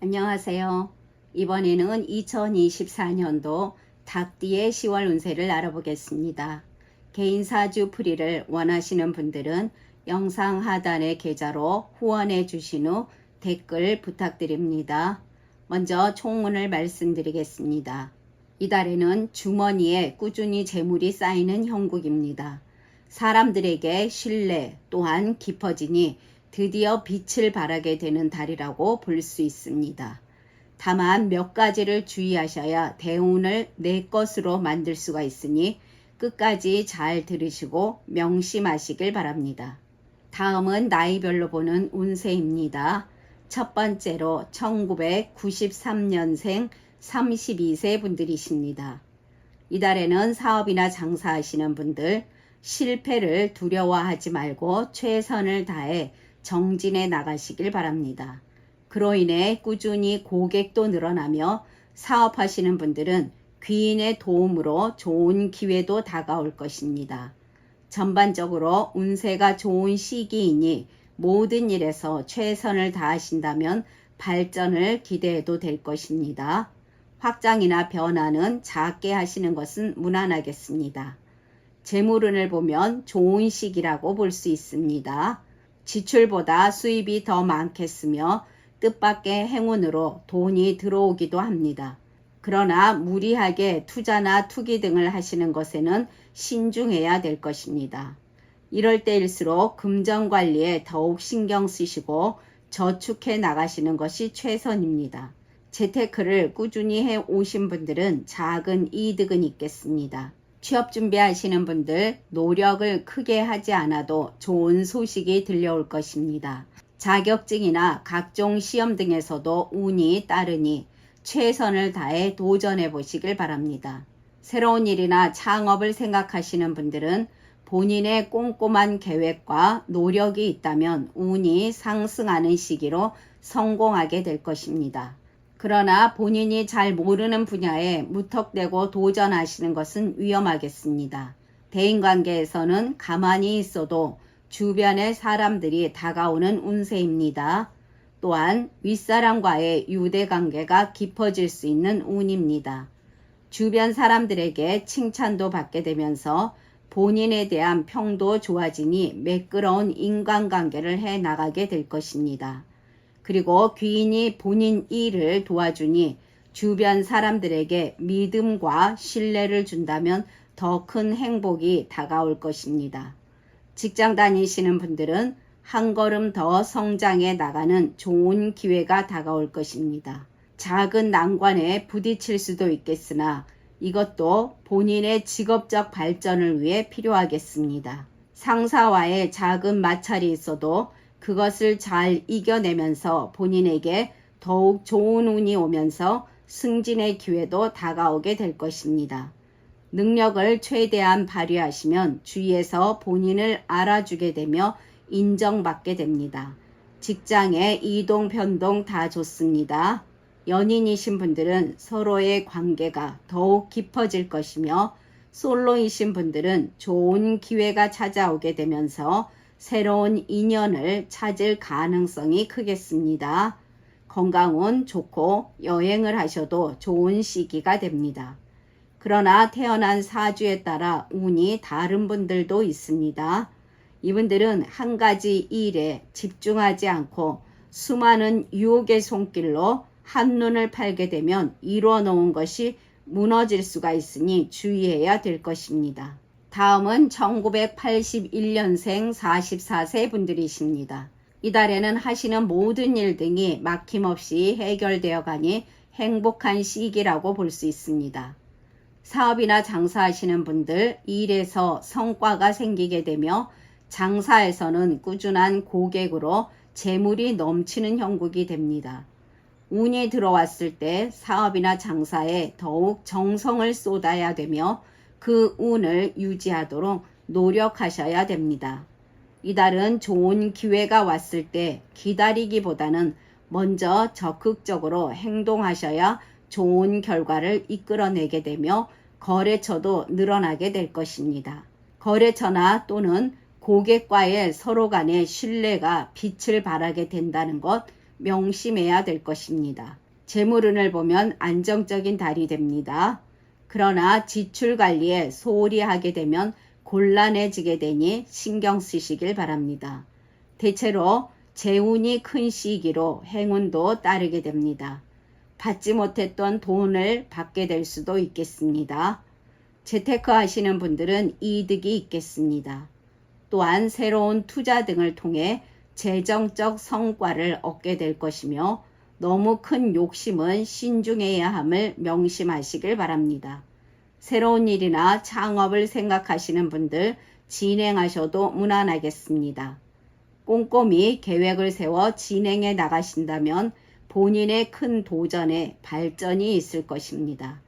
안녕하세요. 이번에는 2024년도 닭띠의 10월 운세를 알아보겠습니다. 개인 사주 풀이를 원하시는 분들은 영상 하단의 계좌로 후원해 주신 후 댓글 부탁드립니다. 먼저 총문을 말씀드리겠습니다. 이달에는 주머니에 꾸준히 재물이 쌓이는 형국입니다. 사람들에게 신뢰 또한 깊어지니 드디어 빛을 발하게 되는 달이라고 볼 수 있습니다. 다만 몇 가지를 주의하셔야 대운을 내 것으로 만들 수가 있으니 끝까지 잘 들으시고 명심하시길 바랍니다. 다음은 나이별로 보는 운세입니다. 첫 번째로 1993년생 32세 분들이십니다. 이달에는 사업이나 장사하시는 분들 실패를 두려워하지 말고 최선을 다해 정진해 나가시길 바랍니다. 그로 인해 꾸준히 고객도 늘어나며 사업하시는 분들은 귀인의 도움으로 좋은 기회도 다가올 것입니다. 전반적으로 운세가 좋은 시기이니 모든 일에서 최선을 다하신다면 발전을 기대해도 될 것입니다. 확장이나 변화는 작게 하시는 것은 무난하겠습니다. 재물운을 보면 좋은 시기라고 볼 수 있습니다. 지출보다 수입이 더 많겠으며 뜻밖의 행운으로 돈이 들어오기도 합니다. 그러나 무리하게 투자나 투기 등을 하시는 것에는 신중해야 될 것입니다. 이럴 때일수록 금전 관리에 더욱 신경 쓰시고 저축해 나가시는 것이 최선입니다. 재테크를 꾸준히 해 오신 분들은 작은 이득은 있겠습니다. 취업 준비하시는 분들 노력을 크게 하지 않아도 좋은 소식이 들려올 것입니다. 자격증이나 각종 시험 등에서도 운이 따르니 최선을 다해 도전해 보시길 바랍니다. 새로운 일이나 창업을 생각하시는 분들은 본인의 꼼꼼한 계획과 노력이 있다면 운이 상승하는 시기로 성공하게 될 것입니다. 그러나 본인이 잘 모르는 분야에 무턱대고 도전하시는 것은 위험하겠습니다. 대인관계에서는 가만히 있어도 주변의 사람들이 다가오는 운세입니다. 또한 윗사람과의 유대관계가 깊어질 수 있는 운입니다. 주변 사람들에게 칭찬도 받게 되면서 본인에 대한 평도 좋아지니 매끄러운 인간관계를 해 나가게 될 것입니다. 그리고 귀인이 본인 일을 도와주니 주변 사람들에게 믿음과 신뢰를 준다면 더 큰 행복이 다가올 것입니다. 직장 다니시는 분들은 한 걸음 더 성장해 나가는 좋은 기회가 다가올 것입니다. 작은 난관에 부딪힐 수도 있겠으나 이것도 본인의 직업적 발전을 위해 필요하겠습니다. 상사와의 작은 마찰이 있어도 그것을 잘 이겨내면서 본인에게 더욱 좋은 운이 오면서 승진의 기회도 다가오게 될 것입니다. 능력을 최대한 발휘하시면 주위에서 본인을 알아주게 되며 인정받게 됩니다. 직장의 이동, 변동 다 좋습니다. 연인이신 분들은 서로의 관계가 더욱 깊어질 것이며 솔로이신 분들은 좋은 기회가 찾아오게 되면서 새로운 인연을 찾을 가능성이 크겠습니다. 건강은 좋고 여행을 하셔도 좋은 시기가 됩니다. 그러나 태어난 사주에 따라 운이 다른 분들도 있습니다. 이분들은 한 가지 일에 집중하지 않고 수많은 유혹의 손길로 한눈을 팔게 되면 이루어 놓은 것이 무너질 수가 있으니 주의해야 될 것입니다. 다음은 1981년생 44세 분들이십니다. 이달에는 하시는 모든 일 등이 막힘없이 해결되어 가니 행복한 시기라고 볼 수 있습니다. 사업이나 장사하시는 분들 일에서 성과가 생기게 되며 장사에서는 꾸준한 고객으로 재물이 넘치는 형국이 됩니다. 운이 들어왔을 때 사업이나 장사에 더욱 정성을 쏟아야 되며 그 운을 유지하도록 노력하셔야 됩니다. 이달은 좋은 기회가 왔을 때 기다리기보다는 먼저 적극적으로 행동하셔야 좋은 결과를 이끌어내게 되며 거래처도 늘어나게 될 것입니다. 거래처나 또는 고객과의 서로 간의 신뢰가 빛을 발하게 된다는 것 명심해야 될 것입니다. 재물운을 보면 안정적인 달이 됩니다. 그러나 지출 관리에 소홀히 하게 되면 곤란해지게 되니 신경 쓰시길 바랍니다. 대체로 재운이 큰 시기로 행운도 따르게 됩니다. 받지 못했던 돈을 받게 될 수도 있겠습니다. 재테크 하시는 분들은 이득이 있겠습니다. 또한 새로운 투자 등을 통해 재정적 성과를 얻게 될 것이며 너무 큰 욕심은 신중해야 함을 명심하시길 바랍니다. 새로운 일이나 창업을 생각하시는 분들 진행하셔도 무난하겠습니다. 꼼꼼히 계획을 세워 진행해 나가신다면 본인의 큰 도전에 발전이 있을 것입니다.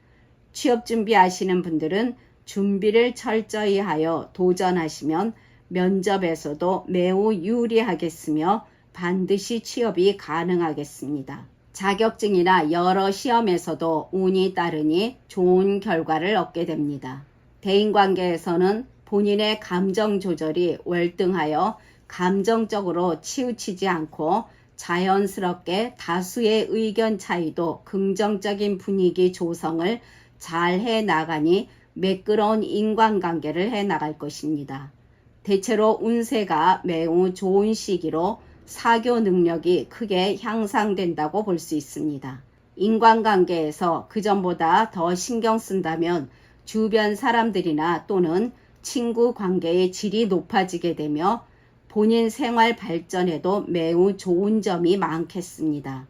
취업 준비하시는 분들은 준비를 철저히 하여 도전하시면 면접에서도 매우 유리하겠으며 반드시 취업이 가능하겠습니다. 자격증이나 여러 시험에서도 운이 따르니 좋은 결과를 얻게 됩니다. 대인관계에서는 본인의 감정 조절이 월등하여 감정적으로 치우치지 않고 자연스럽게 다수의 의견 차이도 긍정적인 분위기 조성을 잘 해 나가니 매끄러운 인간관계를 해 나갈 것입니다. 대체로 운세가 매우 좋은 시기로 사교 능력이 크게 향상된다고 볼 수 있습니다. 인간관계에서 그전보다 더 신경 쓴다면 주변 사람들이나 또는 친구 관계의 질이 높아지게 되며 본인 생활 발전에도 매우 좋은 점이 많겠습니다.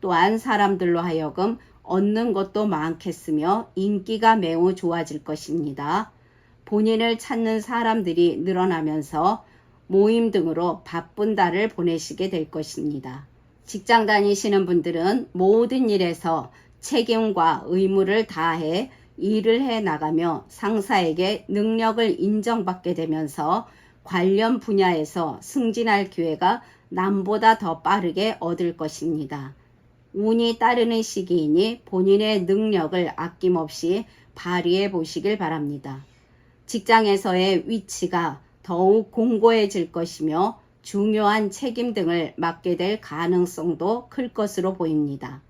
또한 사람들로 하여금 얻는 것도 많겠으며 인기가 매우 좋아질 것입니다. 본인을 찾는 사람들이 늘어나면서 모임 등으로 바쁜 달을 보내시게 될 것입니다. 직장 다니시는 분들은 모든 일에서 책임과 의무를 다해 일을 해 나가며 상사에게 능력을 인정받게 되면서 관련 분야에서 승진할 기회가 남보다 더 빠르게 얻을 것입니다. 운이 따르는 시기이니 본인의 능력을 아낌없이 발휘해 보시길 바랍니다. 직장에서의 위치가 더욱 공고해질 것이며 중요한 책임 등을 맡게 될 가능성도 클 것으로 보입니다.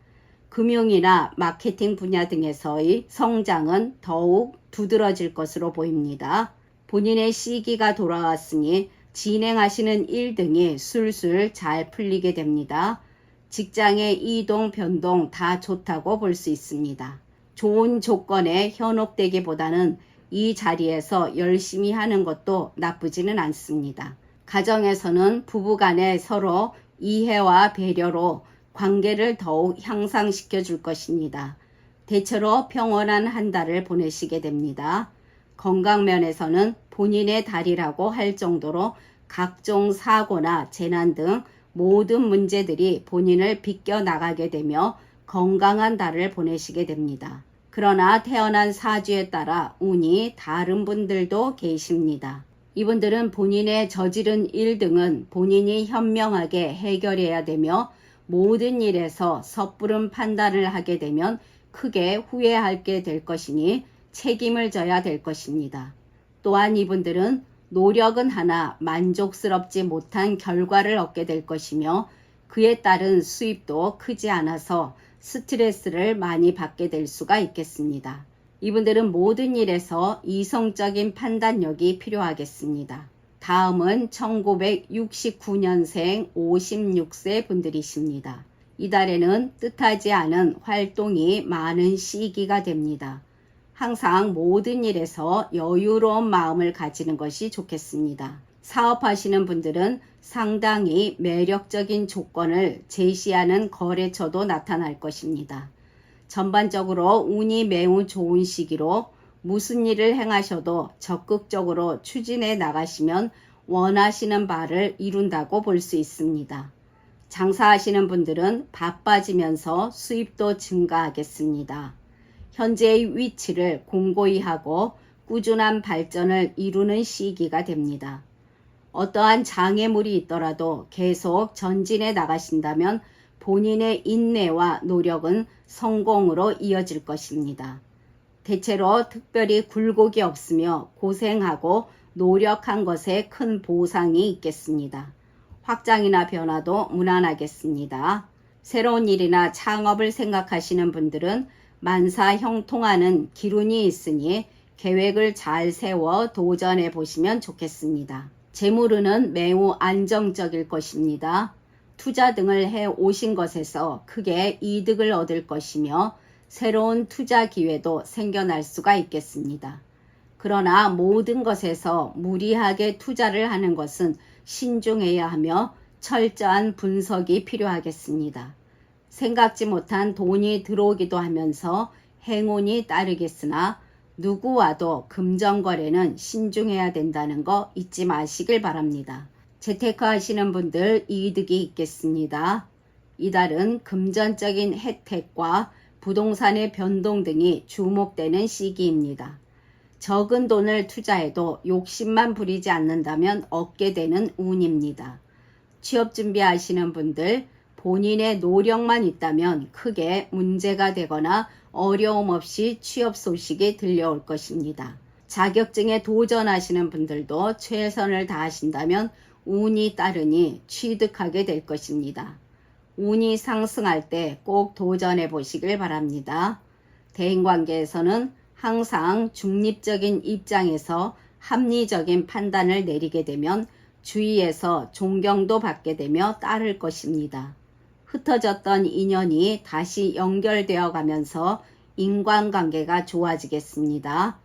금융이나 마케팅 분야 등에서의 성장은 더욱 두드러질 것으로 보입니다. 본인의 시기가 돌아왔으니 진행하시는 일 등이 술술 잘 풀리게 됩니다. 직장의 이동, 변동 다 좋다고 볼 수 있습니다. 좋은 조건에 현혹되기보다는 이 자리에서 열심히 하는 것도 나쁘지는 않습니다. 가정에서는 부부간에 서로 이해와 배려로 관계를 더욱 향상시켜 줄 것입니다. 대체로 평온한 한 달을 보내시게 됩니다. 건강면에서는 본인의 달이라고 할 정도로 각종 사고나 재난 등 모든 문제들이 본인을 비껴 나가게 되며 건강한 달을 보내시게 됩니다. 그러나 태어난 사주에 따라 운이 다른 분들도 계십니다. 이분들은 본인의 저지른 일 등은 본인이 현명하게 해결해야 되며 모든 일에서 섣부른 판단을 하게 되면 크게 후회하게 될 것이니 책임을 져야 될 것입니다. 또한 이분들은 노력은 하나 만족스럽지 못한 결과를 얻게 될 것이며 그에 따른 수입도 크지 않아서 스트레스를 많이 받게 될 수가 있겠습니다. 이분들은 모든 일에서 이성적인 판단력이 필요하겠습니다. 다음은 1969년생 56세 분들이십니다. 이달에는 뜻하지 않은 활동이 많은 시기가 됩니다. 항상 모든 일에서 여유로운 마음을 가지는 것이 좋겠습니다. 사업하시는 분들은 상당히 매력적인 조건을 제시하는 거래처도 나타날 것입니다. 전반적으로 운이 매우 좋은 시기로 무슨 일을 행하셔도 적극적으로 추진해 나가시면 원하시는 바를 이룬다고 볼 수 있습니다. 장사하시는 분들은 바빠지면서 수입도 증가하겠습니다. 현재의 위치를 공고히 하고 꾸준한 발전을 이루는 시기가 됩니다. 어떠한 장애물이 있더라도 계속 전진해 나가신다면 본인의 인내와 노력은 성공으로 이어질 것입니다. 대체로 특별히 굴곡이 없으며 고생하고 노력한 것에 큰 보상이 있겠습니다. 확장이나 변화도 무난하겠습니다. 새로운 일이나 창업을 생각하시는 분들은 만사 형통하는 기운이 있으니 계획을 잘 세워 도전해 보시면 좋겠습니다. 재물은 매우 안정적일 것입니다. 투자 등을 해 오신 것에서 크게 이득을 얻을 것이며 새로운 투자 기회도 생겨날 수가 있겠습니다. 그러나 모든 것에서 무리하게 투자를 하는 것은 신중해야 하며 철저한 분석이 필요하겠습니다. 생각지 못한 돈이 들어오기도 하면서 행운이 따르겠으나 누구와도 금전거래는 신중해야 된다는 거 잊지 마시길 바랍니다. 재테크 하시는 분들 이득이 있겠습니다. 이달은 금전적인 혜택과 부동산의 변동 등이 주목되는 시기입니다. 적은 돈을 투자해도 욕심만 부리지 않는다면 얻게 되는 운입니다. 취업 준비하시는 분들 본인의 노력만 있다면 크게 문제가 되거나 어려움 없이 취업 소식이 들려올 것입니다. 자격증에 도전하시는 분들도 최선을 다하신다면 운이 따르니 취득하게 될 것입니다. 운이 상승할 때 꼭 도전해 보시길 바랍니다. 대인관계에서는 항상 중립적인 입장에서 합리적인 판단을 내리게 되면 주위에서 존경도 받게 되며 따를 것입니다. 흩어졌던 인연이 다시 연결되어 가면서 인간관계가 좋아지겠습니다.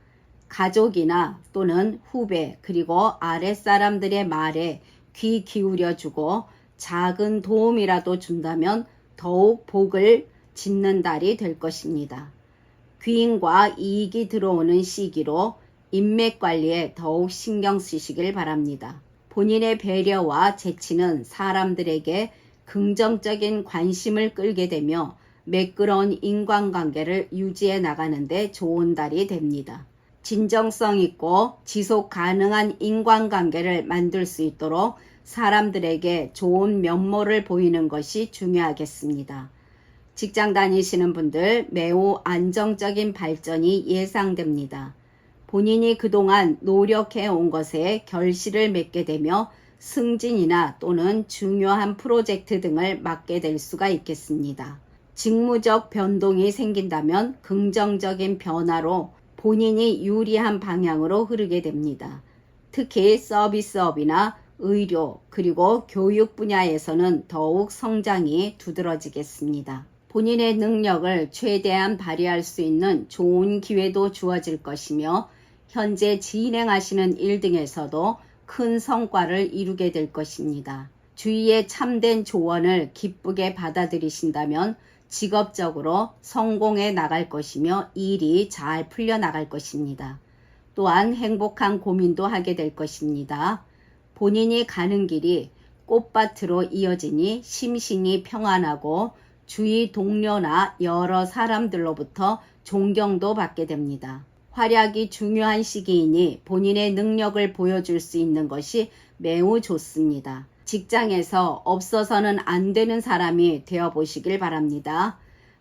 가족이나 또는 후배 그리고 아랫사람들의 말에 귀 기울여 주고 작은 도움이라도 준다면 더욱 복을 짓는 달이 될 것입니다. 귀인과 이익이 들어오는 시기로 인맥 관리에 더욱 신경 쓰시길 바랍니다. 본인의 배려와 재치는 사람들에게 긍정적인 관심을 끌게 되며 매끄러운 인간관계를 유지해 나가는데 좋은 달이 됩니다. 진정성 있고 지속 가능한 인간관계를 만들 수 있도록 사람들에게 좋은 면모를 보이는 것이 중요하겠습니다. 직장 다니시는 분들 매우 안정적인 발전이 예상됩니다. 본인이 그동안 노력해 온 것에 결실을 맺게 되며 승진이나 또는 중요한 프로젝트 등을 맡게 될 수가 있겠습니다. 직무적 변동이 생긴다면 긍정적인 변화로 본인이 유리한 방향으로 흐르게 됩니다. 특히 서비스업이나 의료 그리고 교육 분야에서는 더욱 성장이 두드러지겠습니다. 본인의 능력을 최대한 발휘할 수 있는 좋은 기회도 주어질 것이며 현재 진행하시는 일 등에서도 큰 성과를 이루게 될 것입니다. 주위의 참된 조언을 기쁘게 받아들이신다면 직업적으로 성공해 나갈 것이며 일이 잘 풀려 나갈 것입니다. 또한 행복한 고민도 하게 될 것입니다. 본인이 가는 길이 꽃밭으로 이어지니 심신이 평안하고 주위 동료나 여러 사람들로부터 존경도 받게 됩니다. 활약이 중요한 시기이니 본인의 능력을 보여줄 수 있는 것이 매우 좋습니다. 직장에서 없어서는 안 되는 사람이 되어 보시길 바랍니다.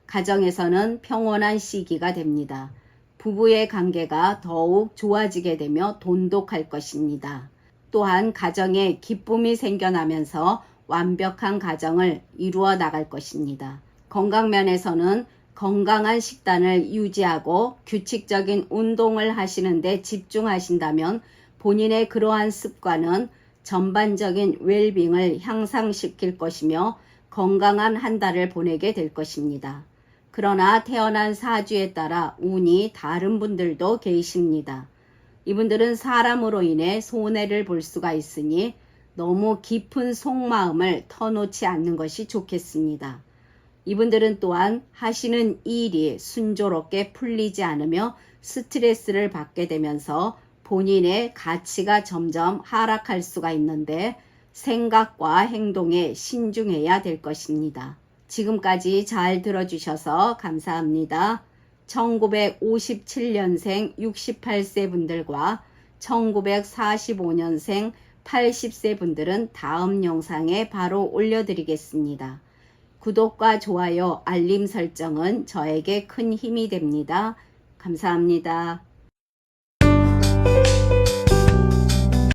가정에서는 평온한 시기가 됩니다. 부부의 관계가 더욱 좋아지게 되며 돈독할 것입니다. 또한 가정에 기쁨이 생겨나면서 완벽한 가정을 이루어 나갈 것입니다. 건강면에서는 건강한 식단을 유지하고 규칙적인 운동을 하시는데 집중하신다면 본인의 그러한 습관은 전반적인 웰빙을 향상시킬 것이며 건강한 한 달을 보내게 될 것입니다. 그러나 태어난 사주에 따라 운이 다른 분들도 계십니다. 이분들은 사람으로 인해 손해를 볼 수가 있으니 너무 깊은 속마음을 터놓지 않는 것이 좋겠습니다. 이분들은 또한 하시는 일이 순조롭게 풀리지 않으며 스트레스를 받게 되면서 본인의 가치가 점점 하락할 수가 있는데 생각과 행동에 신중해야 될 것입니다. 지금까지 잘 들어주셔서 감사합니다. 1957년생 68세 분들과 1945년생 80세 분들은 다음 영상에 바로 올려드리겠습니다. 구독과 좋아요, 알림 설정은 저에게 큰 힘이 됩니다. 감사합니다.